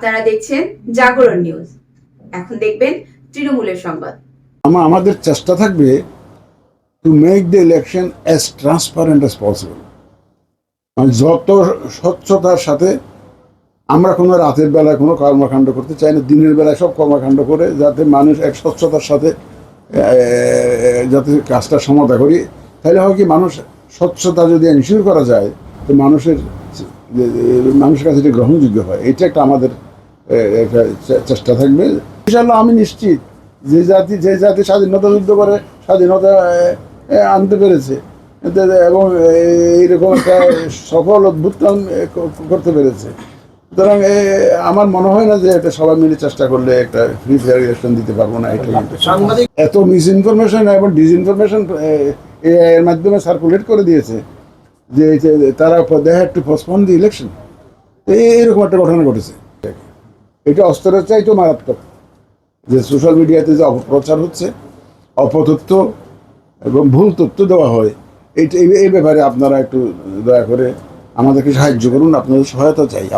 দেখছেন জাগরণ নিউজ। এখন দেখবেন তৃণমূলের সংবাদ। আমা- আমাদের চেষ্টা থাকবে to make the election as transparent as possible যত স্বচ্ছতার সাথে আমরা কোনো রাতের বেলায় কোনো কর্মকাণ্ড করতে চাই না, দিনের বেলায় সব কর্মকাণ্ড করে যাতে মানুষ এক স্বচ্ছতার সাথে যাতে কাজটা সমাধা করি, তাহলে হয় কি মানুষ স্বচ্ছতা যদি এনশিওর করা যায়, তো মানুষের মানুষের কাছে এটা গ্রহণযোগ্য হয়। এটা একটা আমাদের একটা চেষ্টা থাকবে। ইনশাল্লাহ আমি নিশ্চিত যে জাতি যে জাতি স্বাধীনতা যুদ্ধ করে স্বাধীনতা আনতে পেরেছে। এবং এইরকম একটা সফল অভ্যুত্থান করতে পেরেছে। সুতরাং আমার মনে হয় না যে এটা সবাই মিলে চেষ্টা করলে একটা ফ্রি ফেয়ার ইলেকশন দিতে পারব না এটা এত মিস ইনফরমেশন এবং ডিসইনফরমেশন এর মাধ্যমে সার্কুলেট করে দিয়েছে যে তারা they had to postpone the election এইরকম একটা ঘটনা ঘটেছে। এটা অস্ত্রের চাইতেও মারাত্মক। যে সোশ্যাল মিডিয়াতে যে অপপ্রচার হচ্ছে, অপতথ্য এবং ভুল তথ্য দেওয়া হয়, এইটা এই- এই ব্যাপারে আপনারা একটু দয়া করে আমাদেরকে সাহায্য করুন, আপনাদের সহায়তা চাই।